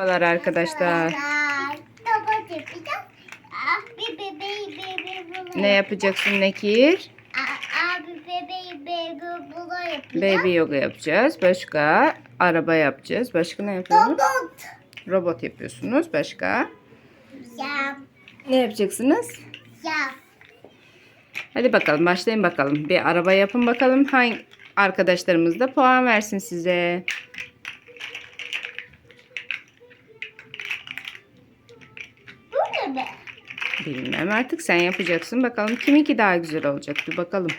Merhabalar arkadaşlar. Ne yapacaksın Nekir? Abi bebeği bebeği bula yapacağız. Baby yoga yapacağız. Başka araba yapacağız. Başka ne yapıyoruz? Robot. Robot yapıyorsunuz. Başka Ya. ne yapacaksınız? Ya. Hadi bakalım başlayın bakalım. Bir araba yapın bakalım. Hangi arkadaşlarımız da puan versin size. Bu ne be? Bilmem artık sen yapacaksın. Bakalım kiminki daha güzel olacak. Bir bakalım.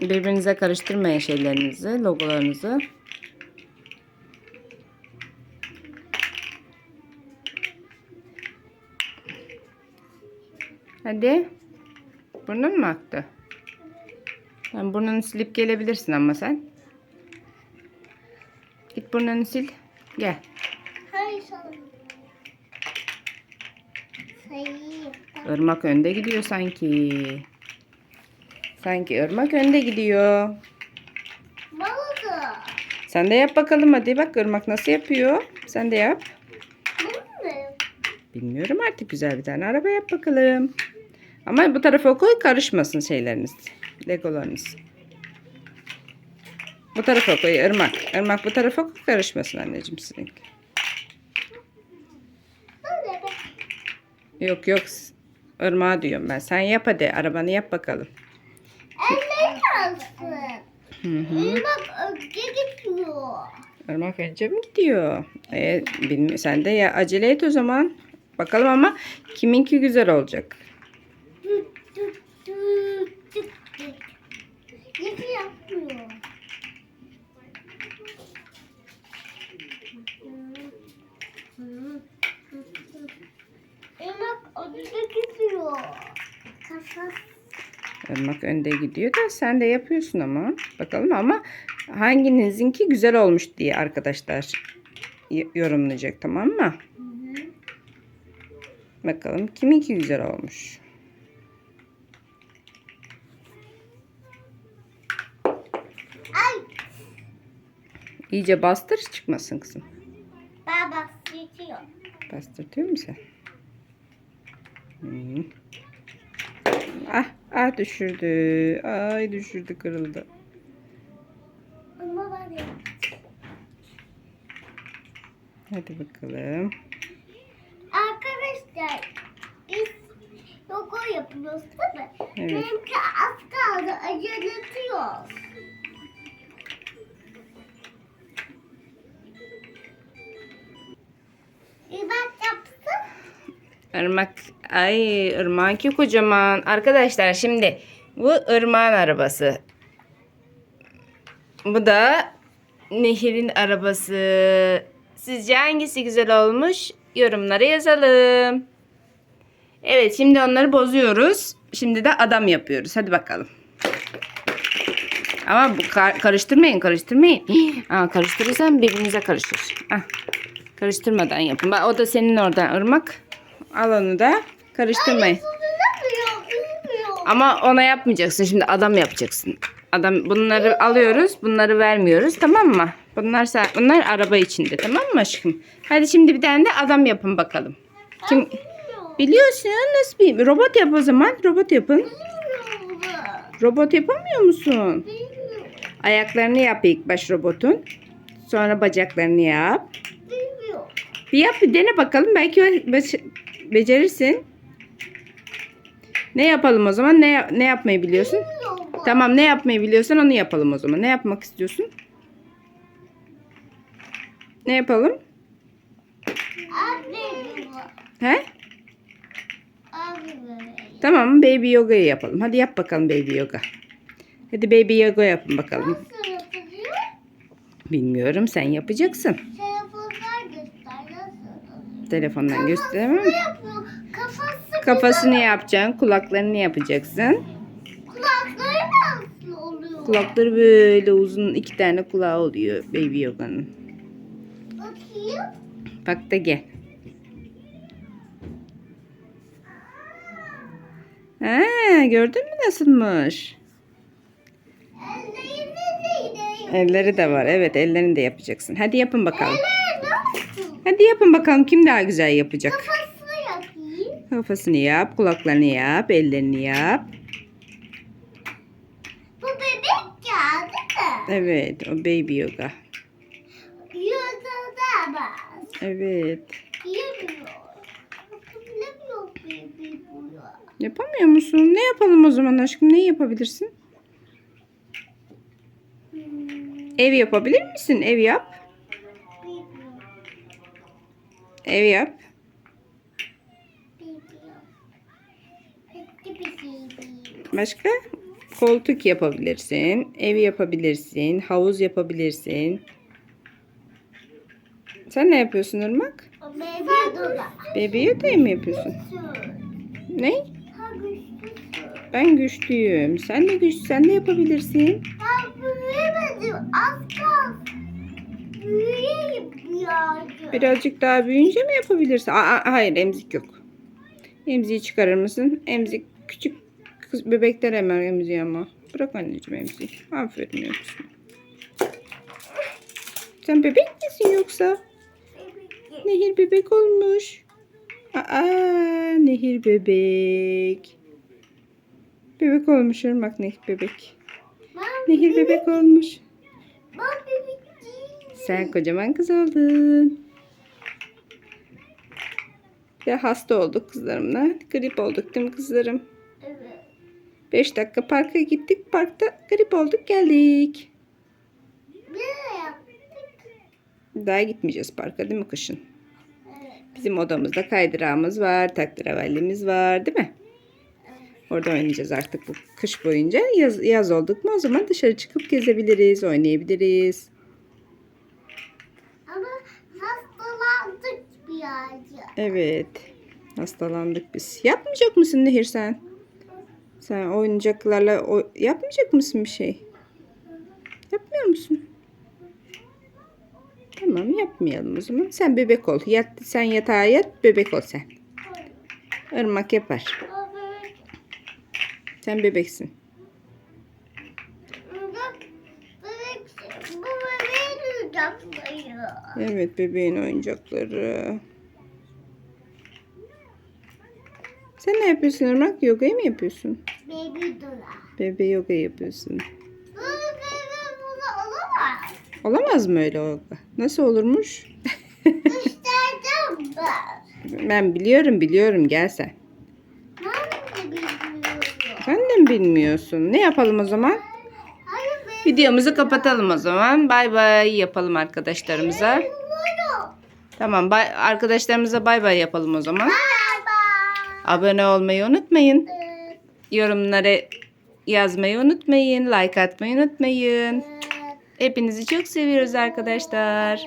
Birbirinize karıştırmayın şeylerinizi, logolarınızı. Hadi. Burnun mu aktı? Sen burnunu silip gelebilirsin ama sen. Git burnunu sil. Gel. Hayır. Sayayım. Irmak önde gidiyor sanki. Sanki ırmak önde gidiyor. Ne oldu? Sen de yap bakalım hadi. Bak ırmak nasıl yapıyor. Sen de yap. Ne? Bilmiyorum artık güzel bir tane araba yap bakalım. Ama bu tarafa koy karışmasın şeyleriniz. Legolarınız. Bu tarafa koy ırmak. Irmak bu tarafa koy karışmasın anneciğim sizinki. Yok yok. Irmağa diyorum ben. Sen yap hadi. Arabanı yap bakalım. Elleri alsın. Hı hı. Bak önce gidiyor. Irmak önce mi gidiyor? E, bilmiyorum. Sen de ya acele et o zaman. Bakalım ama kiminki güzel olacak. Yedi yapmıyor. Emak önde gidiyor. Kafası. Irmak önde gidiyor da sen de yapıyorsun ama. Bakalım ama hanginizinki güzel olmuş diye arkadaşlar yorumlayacak tamam mı? Bakalım kiminki güzel olmuş. Ay İyice bastır çıkmasın kızım. baba sıçıyor. Bastırtıyor musun sen? Hmm. Ah, ah düşürdü. Ay düşürdü kırıldı. Ama var ya. Hadi bakalım. Arkadaşlar biz logo yapıyoruz değil mi? Evet. Benimki az kaldı aceletiyoruz. Bir Irmak, ay ırmağınki kocaman. Arkadaşlar şimdi bu ırmağın arabası. Bu da Nehir'in arabası. Sizce hangisi güzel olmuş? Yorumlara yazalım. Evet şimdi onları bozuyoruz. Şimdi de adam yapıyoruz. Hadi bakalım. Ama bu kar- karıştırmayın karıştırmayın. Aa, karıştırırsan birbirinize karışır. Ah, karıştırmadan yapın. O da senin oradan ırmak. Al onu da. Karıştırmayın. Ama ona yapmayacaksın. Şimdi adam yapacaksın. Adam bunları alıyoruz. Bunları vermiyoruz. Tamam mı? Bunlar bunlar araba içinde. Tamam mı aşkım? Hadi şimdi bir tane de adam yapın bakalım. Kim biliyorsun nasıl bir robot yap o zaman. Robot yapın. Robot yapamıyor musun? Ayaklarını yap ilk baş robotun. Sonra bacaklarını yap. Bir yap bir dene bakalım. Belki be- becerirsin. Ne yapalım o zaman? Ne ne yapmayı biliyorsun? Tamam ne yapmayı biliyorsan onu yapalım o zaman. Ne yapmak istiyorsun? Ne yapalım? He? Tamam baby yoga'yı yapalım. Hadi yap bakalım baby yoga. Hadi baby yoga yapın bakalım. Bilmiyorum sen yapacaksın. Telefondan gösteremem. Kafası Kafasını yapacaksın. Kulaklarını yapacaksın. kulakları nasıl oluyor? Kulakları böyle uzun iki tane kulağı oluyor baby yoga'nın. Bakayım. Bak da gel. Ha, gördün mü nasılmış? Elleri de var. Evet ellerini de yapacaksın. Hadi yapın bakalım. Olsun? Hadi yapın bakalım kim daha güzel yapacak. Kafasını yapayım. Kafasını yap, kulaklarını yap, ellerini yap. Bu bebek değil mi? Evet, o baby yoga. Evet. Yemiyor. Hatırlamıyor bebeği bu ya. Yapamıyor musun? Ne yapalım o zaman aşkım? Ne yapabilirsin? Hmm, Ev yapabilir misin? Ev yap. Ev yap. Başka? Koltuk yapabilirsin. Ev yapabilirsin. Havuz yapabilirsin. Sen ne yapıyorsun Irmak? Bebeği yoga'yı mı yapıyorsun? Ne? Ben güçlüyüm. Sen de güç, sen de yapabilirsin. Ben büyüyemedim. Az kaldı. Birazcık. Daha büyüyünce mi yapabilirsin? Aa, hayır emzik yok. Emziği çıkarır mısın? Emzik küçük kız bebekler hemen emziği ama. Bırak anneciğim emziği. Aferin yavrum. Sen bebek misin yoksa? Nehir bebek olmuş. Aa, Nehir bebek. Bebek olmuş Irmak Nehir bebek. Nehir bebek olmuş. Sen kocaman kız oldun. Ya hasta olduk kızlarımla. Grip olduk değil mi kızlarım? Evet. 5 dakika parka gittik. Parkta grip olduk geldik. Daha gitmeyeceğiz parka değil mi kışın? Evet. Bizim odamızda kaydırağımız var. Takdiravallimiz var değil mi? Orada oynayacağız artık bu kış boyunca. Yaz, yaz olduk mu o zaman dışarı çıkıp gezebiliriz, oynayabiliriz. Ama hastalandık birazcık. Evet. Hastalandık biz. Yapmayacak mısın Nehir sen? Sen oyuncaklarla o- yapmayacak mısın bir şey? Yapmıyor musun? Tamam yapmayalım o zaman. Sen bebek ol. Yat, sen yatağa yat bebek ol sen. Irmak yapar. Sen bebeksin. bebek, bebek, bu bebeğin uyacakları. Evet bebeğin oyuncakları. Sen ne yapıyorsun Irmak? Yogayı mı yapıyorsun? Baby Dora. Bebe yoga yapıyorsun. Olamaz mı öyle yoga? Nasıl olurmuş? Ben. Ben biliyorum biliyorum gel sen. Ben de bilmiyorum. Sen de mi bilmiyorsun? Ne yapalım o zaman? Videomuzu kapatalım o zaman. Bay bay yapalım arkadaşlarımıza. Tamam bay, arkadaşlarımıza bay bay yapalım o zaman. Abone olmayı unutmayın. Yorumlara yazmayı unutmayın. Like atmayı unutmayın. Hepinizi çok seviyoruz arkadaşlar.